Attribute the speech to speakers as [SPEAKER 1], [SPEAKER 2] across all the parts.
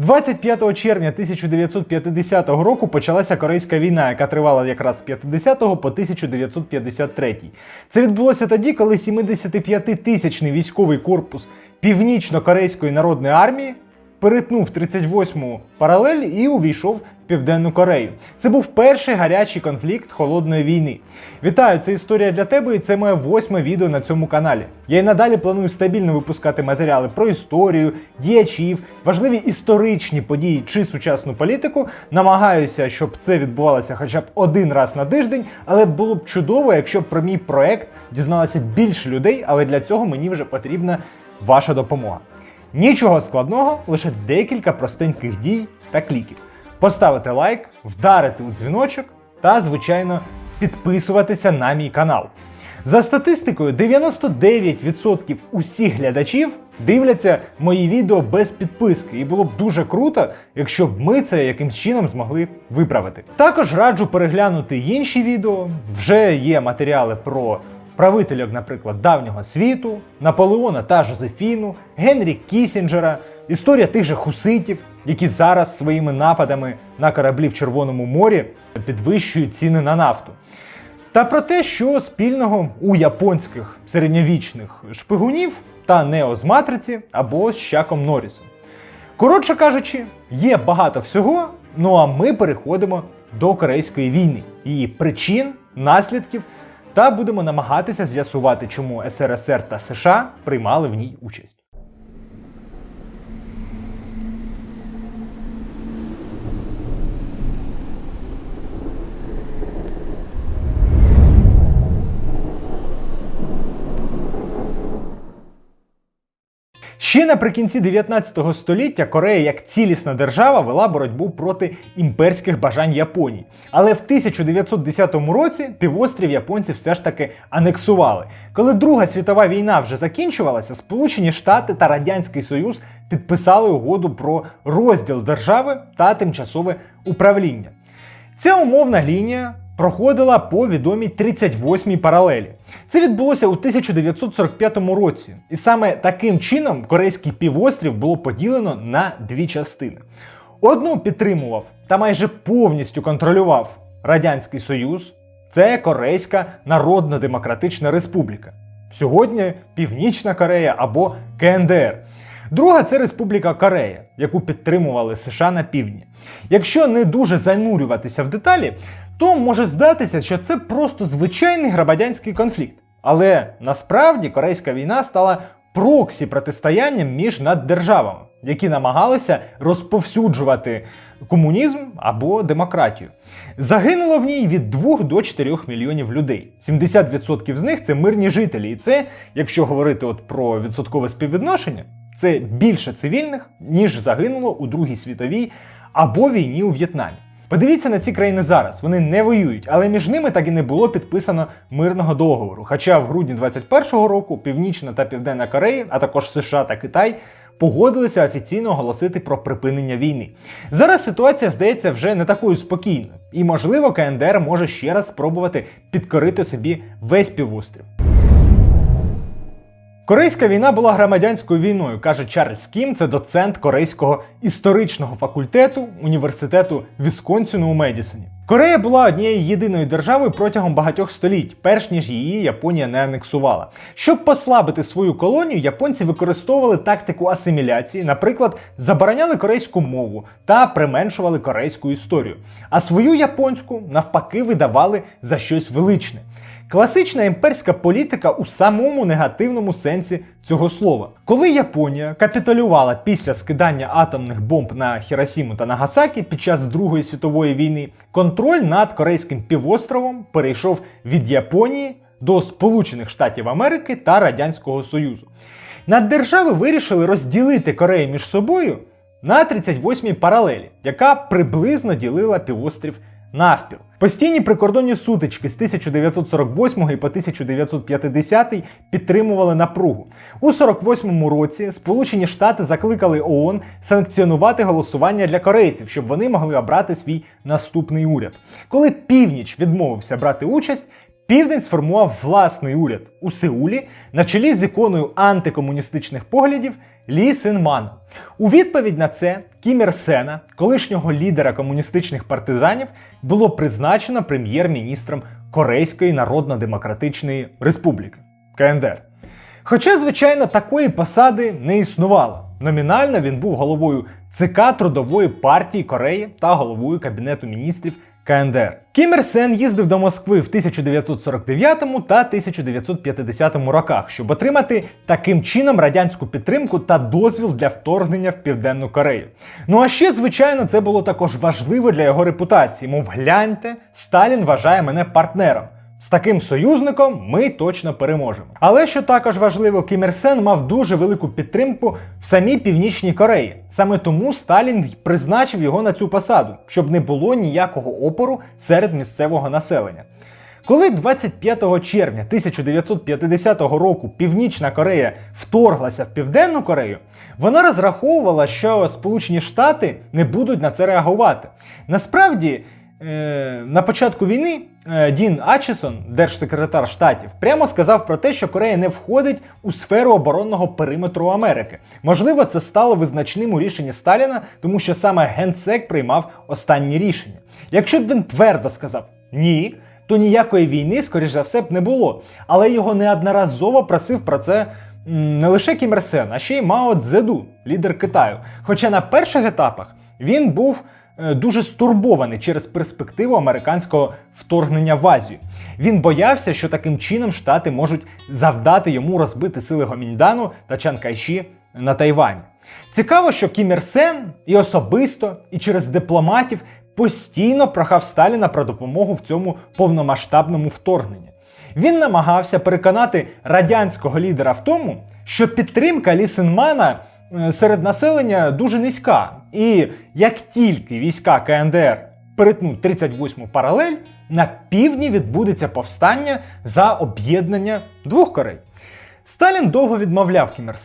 [SPEAKER 1] 25 червня 1950 року почалася Корейська війна, яка тривала якраз з 50 по 1953. Це відбулося тоді, коли 75-тисячний військовий корпус Північно-Корейської народної армії перетнув 38-му паралель і увійшов в Південну Корею. Це був перший гарячий конфлікт холодної війни. Вітаю, це історія для тебе, і це моє восьме відео на цьому каналі. Я і надалі планую стабільно випускати матеріали про історію, діячів, важливі історичні події чи сучасну політику. Намагаюся, щоб це відбувалося хоча б один раз на тиждень, але було б чудово, якщо б про мій проект дізналося більше людей, але для цього мені вже потрібна ваша допомога. Нічого складного, лише декілька простеньких дій та кліків. Поставити лайк, вдарити у дзвіночок та, звичайно, підписуватися на мій канал. За статистикою, 99% усіх глядачів дивляться мої відео без підписки, і було б дуже круто, якщо б ми це якимсь чином змогли виправити. Також раджу переглянути інші відео. Вже є матеріали про правителів, наприклад, давнього світу, Наполеона та Жозефіну, Генрі Кісінджера, історія тих же хуситів, які зараз своїми нападами на кораблі в Червоному морі підвищують ціни на нафту. Та про те, що спільного у японських середньовічних шпигунів та Нео з матриці або з Чаком Норрісом. Коротше кажучи, є багато всього. Ну а ми переходимо до Корейської війни, її причин, наслідків, та будемо намагатися з'ясувати, чому СРСР та США приймали в ній участь. Ще наприкінці 19 століття Корея як цілісна держава вела боротьбу проти імперських бажань Японії. Але в 1910 році півострів японці все ж таки анексували. Коли Друга світова війна вже закінчувалася, Сполучені Штати та Радянський Союз підписали угоду про розділ держави та тимчасове управління. Ця умовна лінія проходила по відомій 38-й паралелі. Це відбулося у 1945 році, і саме таким чином корейський півострів було поділено на дві частини. Одну підтримував та майже повністю контролював Радянський Союз, це Корейська Народно-Демократична Республіка. Сьогодні Північна Корея або КНДР. Друга це Республіка Корея, яку підтримували США на півдні. Якщо не дуже занурюватися в деталі, то може здатися, що це просто звичайний громадянський конфлікт. Але насправді Корейська війна стала проксі протистоянням між наддержавами, які намагалися розповсюджувати комунізм або демократію. Загинуло в ній від 2 до 4 мільйонів людей. 70% з них це мирні жителі. І це, якщо говорити от про відсоткове співвідношення, це більше цивільних, ніж загинуло у Другій світовій або війні у В'єтнамі. Подивіться на ці країни зараз. Вони не воюють, але між ними так і не було підписано мирного договору. Хоча в грудні 21-го року Північна та Південна Корея, а також США та Китай. Погодилися офіційно оголосити про припинення війни. Зараз ситуація здається вже не такою спокійною, і можливо КНДР може ще раз спробувати підкорити собі весь півострів. Корейська війна була громадянською війною, каже Чарльз Кім, це доцент Корейського історичного факультету університету Вісконсіну у Медісоні. Корея була однією єдиною державою протягом багатьох століть, перш ніж її Японія не анексувала. Щоб послабити свою колонію, японці використовували тактику асиміляції, наприклад, забороняли корейську мову та применшували корейську історію. А свою японську навпаки видавали за щось величне. Класична імперська політика у самому негативному сенсі цього слова. Коли Японія капітулювала після скидання атомних бомб на Хіросіму та Нагасакі під час Другої світової війни, контроль над Корейським півостровом перейшов від Японії до Сполучених Штатів Америки та Радянського Союзу. Наддержави вирішили розділити Корею між собою на 38-й паралелі, яка приблизно ділила півострів навпіл. Постійні прикордонні сутички з 1948 по 1950 підтримували напругу. У 48-му році Сполучені Штати закликали ООН санкціонувати голосування для корейців, щоб вони могли обрати свій наступний уряд. Коли північ відмовився брати участь. Південь сформував власний уряд у Сеулі на чолі з іконою антикомуністичних поглядів Лі Синмана. У відповідь на це Кім Ір Сена, колишнього лідера комуністичних партизанів, було призначено прем'єр-міністром Корейської Народно-Демократичної Республіки КНДР. Хоча, звичайно, такої посади не існувало. Номінально він був головою ЦК Трудової партії Кореї та головою Кабінету міністрів КНДР. Кім Ір Сен їздив до Москви в 1949 та 1950 роках, щоб отримати таким чином радянську підтримку та дозвіл для вторгнення в Південну Корею. Ну а ще, звичайно, це було також важливо для його репутації. Мов гляньте, Сталін вважає мене партнером. З таким союзником ми точно переможемо. Але що також важливо, Кім Ір Сен мав дуже велику підтримку в самій Північній Кореї. Саме тому Сталін призначив його на цю посаду, щоб не було ніякого опору серед місцевого населення. Коли 25 червня 1950 року Північна Корея вторглася в Південну Корею, вона розраховувала, що Сполучені Штати не будуть на це реагувати. Насправді, на початку війни е, Дін Ачесон, держсекретар штатів, прямо сказав про те, що Корея не входить у сферу оборонного периметру Америки. Можливо, це стало визначним у рішенні Сталіна, тому що саме генсек приймав останні рішення. Якщо б він твердо сказав ні, то ніякої війни, скоріш за все, б не було. Але його неодноразово просив про це не лише Кім Ір Сен, а ще й Мао Цзеду, лідер Китаю. Хоча на перших етапах він був е, дуже стурбований через перспективу американського вторгнення в Азію. Він боявся, що таким чином Штати можуть завдати йому розбити сили Гоміньдану та Чан Кайші на Тайвані. Цікаво, що Кім Ір Сен і особисто, і через дипломатів постійно прохав Сталіна про допомогу в цьому повномасштабному вторгненні. Він намагався переконати радянського лідера в тому, що підтримка Лісенмана е, серед населення дуже низька. І як тільки війська КНДР перетнуть 38-му паралель, на півдні відбудеться повстання за об'єднання двох Корей. Сталін довго відмовляв Кім Ір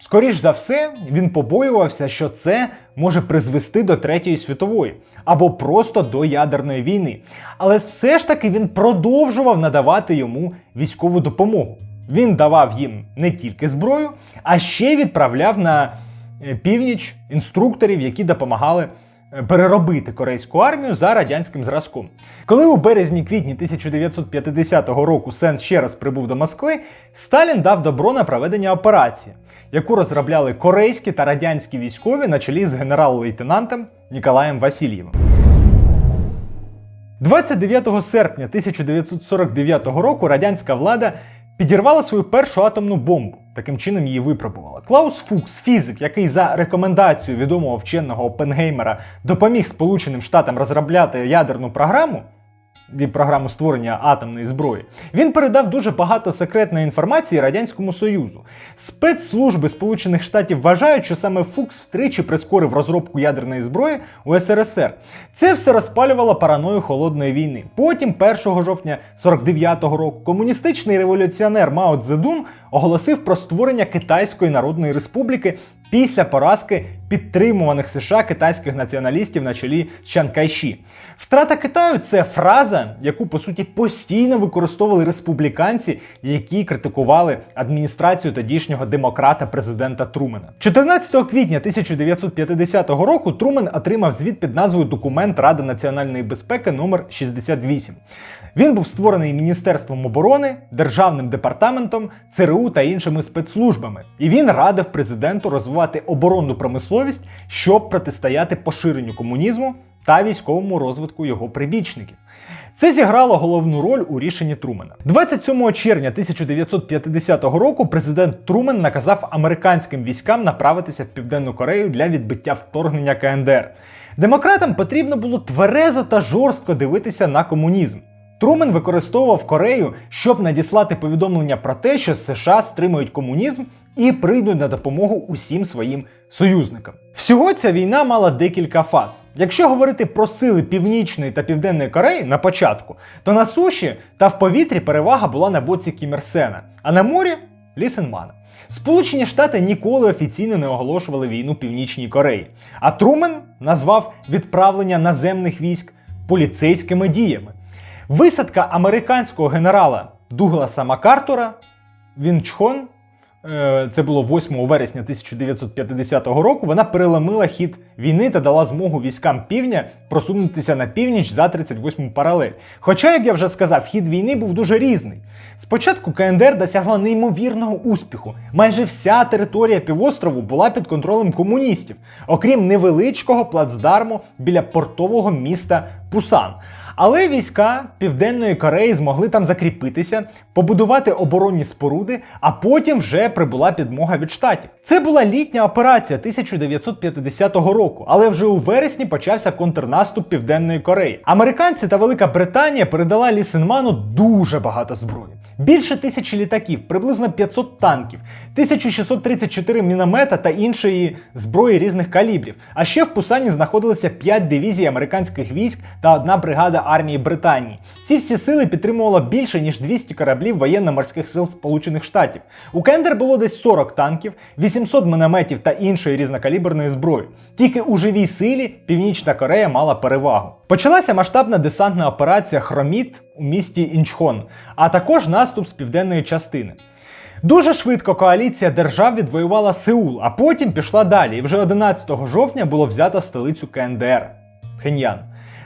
[SPEAKER 1] Скоріш за все, він побоювався, що це може призвести до Третьої світової або просто до ядерної війни. Але все ж таки він продовжував надавати йому військову допомогу. Він давав їм не тільки зброю, а ще відправляв на північ інструкторів, які допомагали е, переробити корейську армію за радянським зразком. Коли у березні-квітні 1950 року Сен ще раз прибув до Москви, Сталін дав добро на проведення операції, яку розробляли корейські та радянські військові на чолі з генерал-лейтенантом Ніколаєм Васильєвим. 29 серпня 1949 року радянська влада підірвала свою першу атомну бомбу. Таким чином її випробувала. Клаус Фукс, фізик, який за рекомендацією відомого вченого Опенгеймера допоміг Сполученим Штатам розробляти ядерну програму. І програму створення атомної зброї, він передав дуже багато секретної інформації Радянському Союзу. Спецслужби Сполучених Штатів вважають, що саме Фукс втричі прискорив розробку ядерної зброї у СРСР. Це все розпалювало параною холодної війни. Потім, 1 жовтня 49-го року, комуністичний революціонер Мао Цзедун оголосив про створення Китайської Народної Республіки після поразки підтримуваних США китайських націоналістів на чолі з Чан Кайші. Втрата Китаю це фраза, яку по суті постійно використовували республіканці, які критикували адміністрацію тодішнього демократа президента Трумена. 14 квітня 1950 року Трумен отримав звіт під назвою Документ Ради національної безпеки номер 68. Він був створений Міністерством оборони, Державним департаментом, ЦРУ та іншими спецслужбами. І він радив президенту розвивати оборонну промисловість, щоб протистояти поширенню комунізму та військовому розвитку його прибічників. Це зіграло головну роль у рішенні Трумена. 27 червня 1950 року президент Трумен наказав американським військам направитися в Південну Корею для відбиття вторгнення КНДР. Демократам потрібно було тверезо та жорстко дивитися на комунізм. Трумен використовував Корею, щоб надіслати повідомлення про те, що США стримують комунізм і прийдуть на допомогу усім своїм союзникам. Всього ця війна мала декілька фаз. Якщо говорити про сили Північної та Південної Кореї на початку, то на суші та в повітрі перевага була на боці Кім Ір Сена, а на морі Лісенмана. Сполучені Штати ніколи офіційно не оголошували війну Північній Кореї. А Трумен назвав відправлення наземних військ поліцейськими діями. Висадка американського генерала Дугласа Макартура Вінчхон е, це було 8 вересня 1950 року, вона переломила хід війни та дала змогу військам півдня просунутися на північ за 38 паралель. Хоча, як я вже сказав, хід війни був дуже різний. Спочатку КНДР досягла неймовірного успіху. Майже вся територія півострову була під контролем комуністів, окрім невеличкого плацдарму біля портового міста Пусан. Але війська Південної Кореї змогли там закріпитися, побудувати оборонні споруди, а потім вже прибула підмога від штатів. Це була літня операція 1950 року, але вже у вересні почався контрнаступ Південної Кореї. Американці та Велика Британія передала Лісенману дуже багато зброї. Більше тисячі літаків, приблизно 500 танків, 1634 міномета та іншої зброї різних калібрів. А ще в Пусані знаходилися 5 дивізій американських військ та одна бригада армії Британії. Ці всі сили підтримувало більше ніж 200 кораблів воєнно-морських сил Сполучених Штатів. У Кендер було десь 40 танків, 800 мінометів та іншої різнокаліберної зброї. Тільки у живій силі Північна Корея мала перевагу. Почалася масштабна десантна операція Хроміт у місті Інчхон, а також наступ з південної частини. Дуже швидко коаліція держав відвоювала Сеул, а потім пішла далі. І вже 11 жовтня було взято столицю КНДР Пхеньян.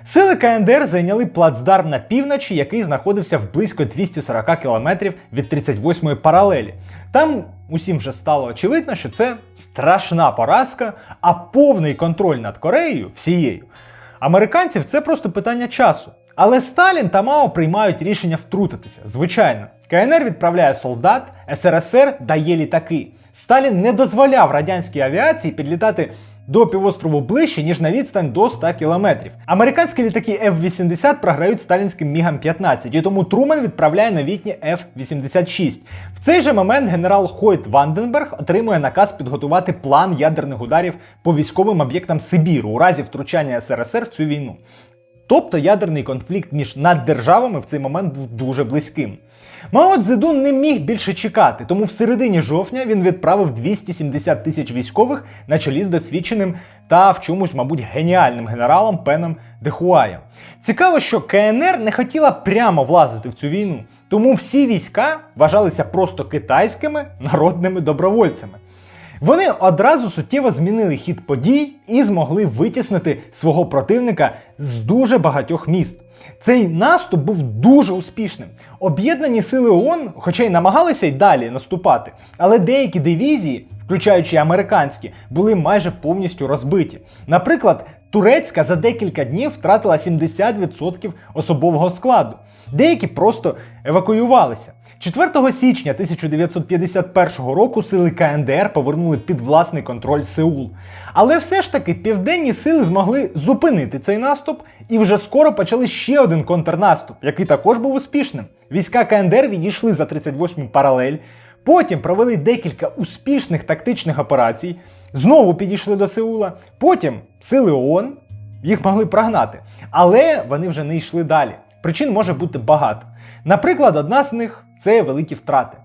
[SPEAKER 1] Сили КНДР зайняли плацдарм на півночі, який знаходився в близько 240 кілометрів від 38-ї паралелі. Там усім вже стало очевидно, що це страшна поразка, а повний контроль над Кореєю всією. Американців це просто питання часу. Але Сталін та Мао приймають рішення втрутитися. Звичайно, КНР відправляє солдат, СРСР дає літаки. Сталін не дозволяв радянській авіації підлітати до півострову ближче, ніж на відстань до 100 кілометрів. Американські літаки F-80 програють сталінським Мігам 15, і тому Трумен відправляє новітні F-86. В цей же момент генерал Хойт Ванденберг отримує наказ підготувати план ядерних ударів по військовим об'єктам Сибіру у разі втручання СРСР в цю війну. Тобто ядерний конфлікт між наддержавами в цей момент був дуже близьким. Мао Цзедун не міг більше чекати, тому в середині жовтня він відправив 270 тисяч військових на чолі з досвідченим та в чомусь, мабуть, геніальним генералом Пеном Дехуаєм. Цікаво, що КНР не хотіла прямо влазити в цю війну, тому всі війська вважалися просто китайськими народними добровольцями. Вони одразу суттєво змінили хід подій і змогли витіснити свого противника з дуже багатьох міст. Цей наступ був дуже успішним. Об'єднані сили ООН, хоча й намагалися й далі наступати, але деякі дивізії, включаючи американські, були майже повністю розбиті. Наприклад, турецька за декілька днів втратила 70% особового складу. Деякі просто евакуювалися. 4 січня 1951 року сили КНДР повернули під власний контроль Сеул. Але все ж таки південні сили змогли зупинити цей наступ, і вже скоро почали ще один контрнаступ, який також був успішним. Війська КНДР відійшли за 38 паралель, потім провели декілька успішних тактичних операцій, знову підійшли до Сеула, потім сили ООН їх могли прогнати, але вони вже не йшли далі. Причин може бути багато. Наприклад, одна з них це великі втрати.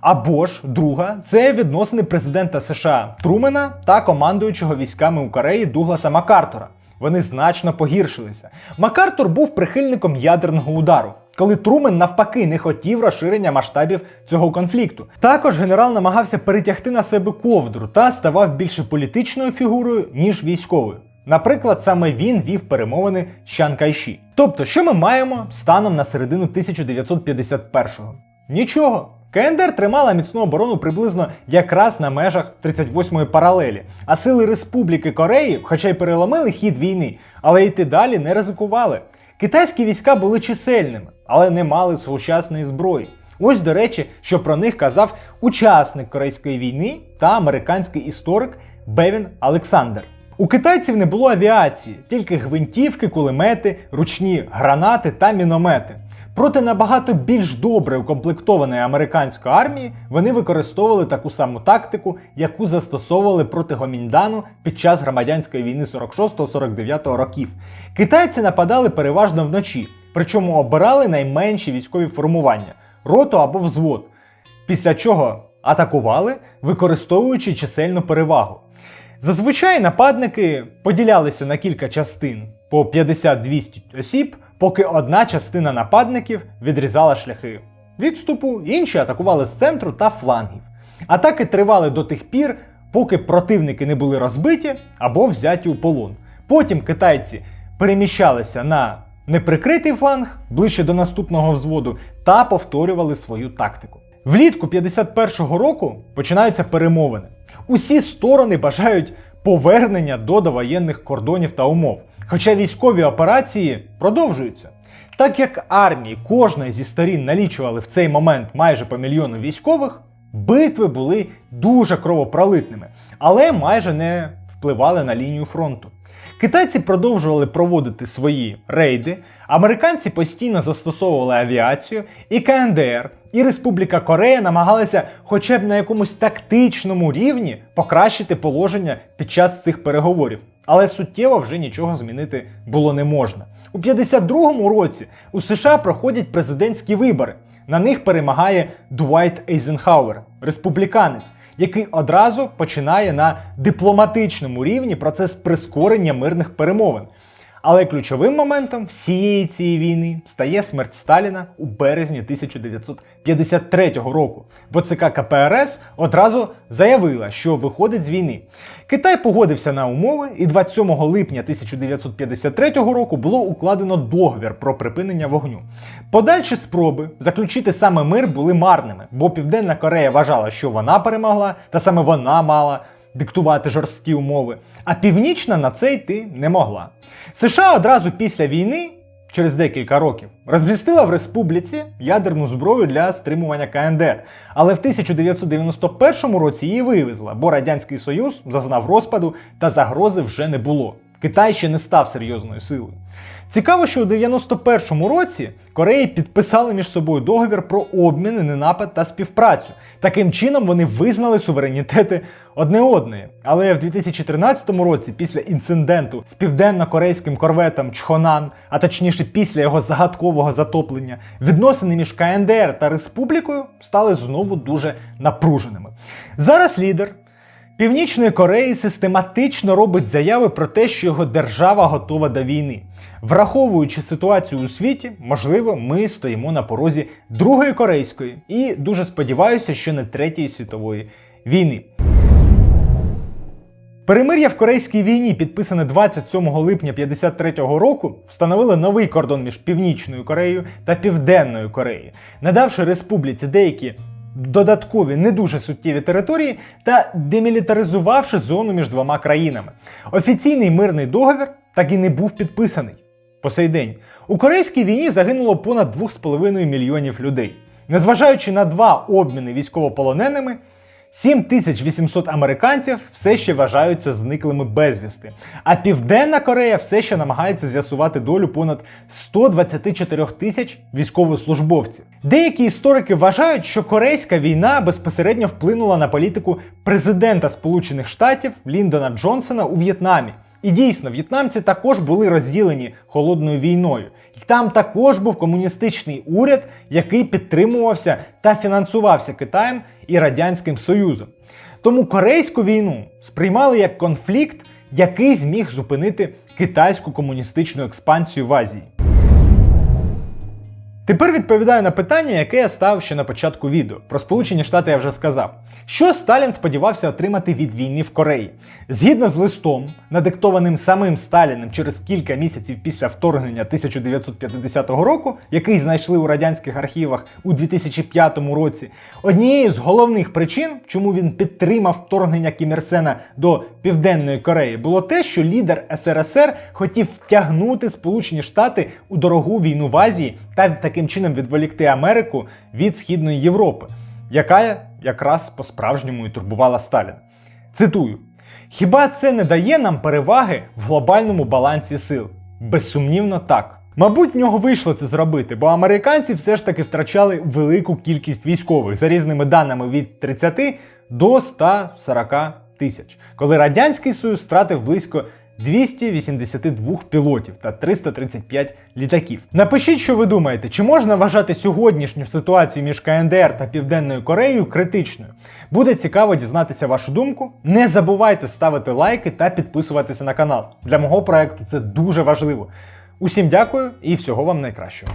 [SPEAKER 1] Або ж друга це відносини президента США Трумена та командуючого військами у Кореї Дугласа Макартура. Вони значно погіршилися. Макартур був прихильником ядерного удару, коли Трумен навпаки не хотів розширення масштабів цього конфлікту. Також генерал намагався перетягти на себе ковдру та ставав більше політичною фігурою, ніж військовою. Наприклад, саме він вів перемовини з Чан Кайші. Тобто, що ми маємо станом на середину 1951-го? Нічого. КНДР тримала міцну оборону приблизно якраз на межах 38-ї паралелі, а сили Республіки Кореї, хоча й переломили хід війни, але йти далі не ризикували. Китайські війська були чисельними, але не мали сучасної зброї. Ось, до речі, що про них казав учасник Корейської війни та американський історик Бевін Олександр. У китайців не було авіації, тільки гвинтівки, кулемети, ручні гранати та міномети. Проти набагато більш добре укомплектованої американської армії вони використовували таку саму тактику, яку застосовували проти Гоміндану під час громадянської війни 46-49 років. Китайці нападали переважно вночі, причому обирали найменші військові формування роту або взвод, після чого атакували, використовуючи чисельну перевагу. Зазвичай нападники поділялися на кілька частин по 50-200 осіб, поки одна частина нападників відрізала шляхи відступу, інші атакували з центру та флангів. Атаки тривали до тих пір, поки противники не були розбиті або взяті у полон. Потім китайці переміщалися на неприкритий фланг ближче до наступного взводу та повторювали свою тактику. Влітку 51-го року починаються перемовини. Усі сторони бажають повернення до довоєнних кордонів та умов. Хоча військові операції продовжуються. Так як армії кожної зі сторін налічували в цей момент майже по мільйону військових, битви були дуже кровопролитними, але майже не впливали на лінію фронту. Китайці продовжували проводити свої рейди, американці постійно застосовували авіацію, і КНДР, і Республіка Корея намагалися хоча б на якомусь тактичному рівні покращити положення під час цих переговорів. Але суттєво вже нічого змінити було не можна. У 52-му році у США проходять президентські вибори. На них перемагає Дуайт Ейзенхауер, республіканець, який одразу починає на дипломатичному рівні процес прискорення мирних перемовин. Але ключовим моментом всієї цієї війни стає смерть Сталіна у березні 1953 року, бо ЦК КПРС одразу заявила, що виходить з війни. Китай погодився на умови, і 27 липня 1953 року було укладено договір про припинення вогню. Подальші спроби заключити саме мир були марними, бо Південна Корея вважала, що вона перемогла, та саме вона мала диктувати жорсткі умови, а Північна на це йти не могла. США одразу після війни, через декілька років, розмістила в республіці ядерну зброю для стримування КНДР. Але в 1991 році її вивезла, бо Радянський Союз зазнав розпаду та загрози вже не було. Китай ще не став серйозною силою. Цікаво, що у 91-му році Кореї підписали між собою договір про обміни, ненапад та співпрацю. Таким чином вони визнали суверенітети одне одної. Але в 2013 році, після інциденту з південно-корейським корветом Чхонан, а точніше після його загадкового затоплення, відносини між КНДР та республікою стали знову дуже напруженими. Зараз лідер. Північної Кореї систематично робить заяви про те, що його держава готова до війни. Враховуючи ситуацію у світі, можливо, ми стоїмо на порозі Другої корейської і дуже сподіваюся, що не Третьої світової війни. Перемир'я в Корейській війні, підписане 27 липня 53-го року, встановили новий кордон між Північною Кореєю та Південною Кореєю, надавши республіці деякі додаткові не дуже суттєві території та демілітаризувавши зону між двома країнами. Офіційний мирний договір так і не був підписаний. По сей день у корейській війні загинуло понад 2,5 мільйонів людей. Незважаючи на два обміни військовополоненими, 7800 американців все ще вважаються зниклими безвісти. А Південна Корея все ще намагається з'ясувати долю понад 124 тисяч військовослужбовців. Деякі історики вважають, що корейська війна безпосередньо вплинула на політику президента Сполучених Штатів Ліндона Джонсона у В'єтнамі. І дійсно, в'єтнамці також були розділені холодною війною. І там також був комуністичний уряд, який підтримувався та фінансувався Китаєм і Радянським Союзом. Тому корейську війну сприймали як конфлікт, який зміг зупинити китайську комуністичну експансію в Азії. Тепер відповідаю на питання, яке я ставив ще на початку відео. Про Сполучені Штати я вже сказав. Що Сталін сподівався отримати від війни в Кореї? Згідно з листом, надиктованим самим Сталіним через кілька місяців після вторгнення 1950 року, який знайшли у радянських архівах у 2005 році, однією з головних причин, чому він підтримав вторгнення Кім Ір Сена до Південної Кореї, було те, що лідер СРСР хотів втягнути Сполучені Штати у дорогу війну в Азії та таким чином відволікти Америку від Східної Європи, яка якраз по-справжньому і турбувала Сталіна. Цитую: хіба це не дає нам переваги в глобальному балансі сил? Безсумнівно так. Мабуть, в нього вийшло це зробити, бо американці все ж таки втрачали велику кількість військових за різними даними від 30 до 140 тисяч, коли Радянський Союз втратив близько 282 пілотів та 335 літаків. Напишіть, що ви думаєте, чи можна вважати сьогоднішню ситуацію між КНДР та Південною Кореєю критичною? Буде цікаво дізнатися вашу думку. Не забувайте ставити лайки та підписуватися на канал. Для мого проекту це дуже важливо. Усім дякую і всього вам найкращого.